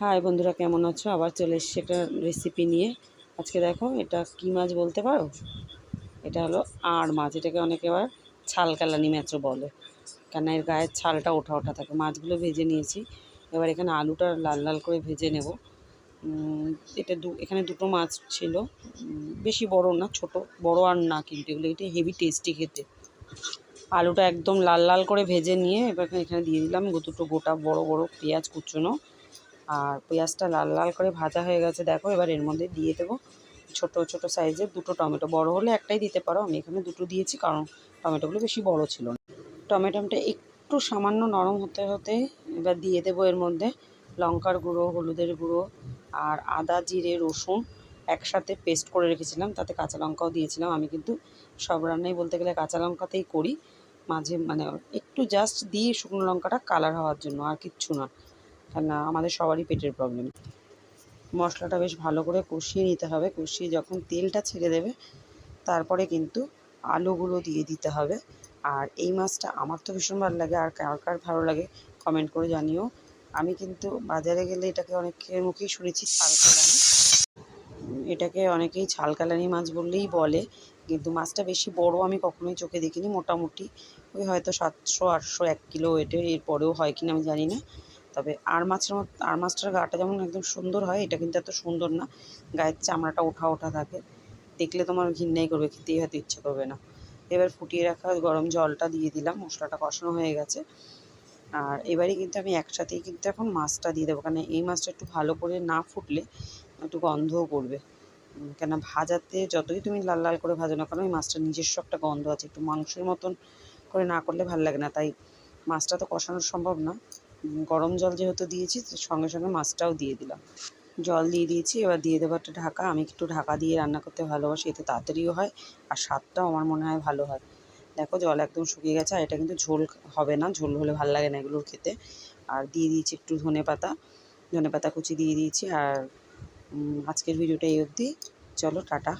High বন্ধুরা, কেমন আছো? আবার চলে এসেছি একটা রেসিপি নিয়ে। আজকে দেখো, এটা কী মাছ বলতে পারো? এটা হলো আড় মাছ, এটাকে অনেকে আবার ছাল কালানি মাছও বলে। কেন এর গায়ের ছালটা ওঠা ওঠা থাকে। মাছগুলো ভেজে নিয়েছি। এবার এখানে আলুটা লাল লাল করে ভেজে নেব। এটা দু, এখানে দুটো মাছ ছিল। বেশি বড় না, ছোট, বড় আর না কিন্তু এগুলো, এটা হেভি টেস্টি খেতে। আলুটা একদম লাল লাল করে ভেজে নিয়ে এবার এখানে দিয়ে দিলাম দুটো গোটা বড় বড় পেঁয়াজ কুচনো। আর পেঁয়াজটা লাল লাল করে ভাজা হয়ে গেছে, দেখো, এবার এর মধ্যে দিয়ে দেবো ছোট ছোট সাইজের দুটো টমেটো। বড় হলে একটাই দিতে পারো, আমি এখানে দুটো দিয়েছি, কারণ টমেটোগুলো বেশি বড় ছিল না। টমেটোটা একটু সামান্য নরম হতে হতে এবার দিয়ে দেবো এর মধ্যে লঙ্কার গুঁড়ো, হলুদের গুঁড়ো আর আদা, জিরে, রসুন একসাথে পেস্ট করে রেখেছিলাম, তাতে কাঁচা লঙ্কাও দিয়েছিলাম। আমি কিন্তু সব রান্নাই বলতে গেলে কাঁচা লঙ্কাতেই করি, মাঝে মানে একটু জাস্ট দিয়ে শুকনো লঙ্কাটা কালার হওয়ার জন্য, আর কিচ্ছু না। কেননা আমাদের সবারই পেটের প্রবলেম মশলাটা বেশ ভালো করে কষিয়ে নিতে হবে। কষিয়ে যখন তেলটা ছেড়ে দেবে, তারপরে কিন্তু আলুগুলো দিয়ে দিতে হবে। আর এই মাছটা আমার তো ভীষণ ভালো লাগে। আর কার কার ভালো লাগে কমেন্ট করে জানিও। আমি কিন্তু বাজারে গেলে এটাকে অনেকের মুখেই শুনেছি, ছাল কালানি। এটাকে অনেকেই ছাল কালানি মাছ বললেই বলে। কিন্তু মাছটা বেশি বড় আমি কখনোই চোখে দেখিনি, মোটামুটি। ওই হয়তো সাতশো, আটশো, এক কিলো ওয়েটের এরপরেও হয় কিনা আমি জানি না। তবে আর মাছের মতো, আর মাছটার গাটা যেমন একদম সুন্দর হয়, এটা কিন্তু এত সুন্দর না। গায়ের চামড়াটা ওঠা ওঠা থাকে। দেখলে তোমার ঘিন্নাই করবে, খেতেই হয়তো ইচ্ছে করবে না। এবার ফুটিয়ে রাখা গরম জলটা দিয়ে দিলাম, মশলাটা কষানো হয়ে গেছে। আর এবারে কিন্তু আমি একসাথেই কিন্তু এখন মাছটা দিয়ে দেবো কারণ এই মাছটা একটু ভালো করে না ফুটলে একটু গন্ধও করবে। কেন ভাজাতে যতই তুমি লাল লাল করে ভাজো না কেন ওই মাছটার নিজস্ব একটা গন্ধ আছে। একটু মাংসের মতন করে না করলে ভালো লাগে না। তাই মাছটা তো কষানো সম্ভব না। গরম জল যেহেতু দিয়েছি সঙ্গে সঙ্গে মাছটাও দিয়ে দিলাম। জল দিয়ে দিয়েছি, এবার দিয়ে দেবো একটা ঢাকা। আমি একটু ঢাকা দিয়ে রান্না করতে ভালোবাসি, এতে তাড়াতাড়িও হয় আর স্বাদটাও আমার মনে হয় ভালো হয়। দেখো জল একদম শুকিয়ে গেছে, আর এটা কিন্তু ঝোল হবে না, ঝোল হলে ভালো লাগে না এগুলোর খেতে। আর দিয়ে দিয়েছি একটু ধনে পাতা। ধনে পাতা কুচি দিয়ে দিয়েছি, আর আজকের ভিডিওটা এই অবধি। চলো টাটা।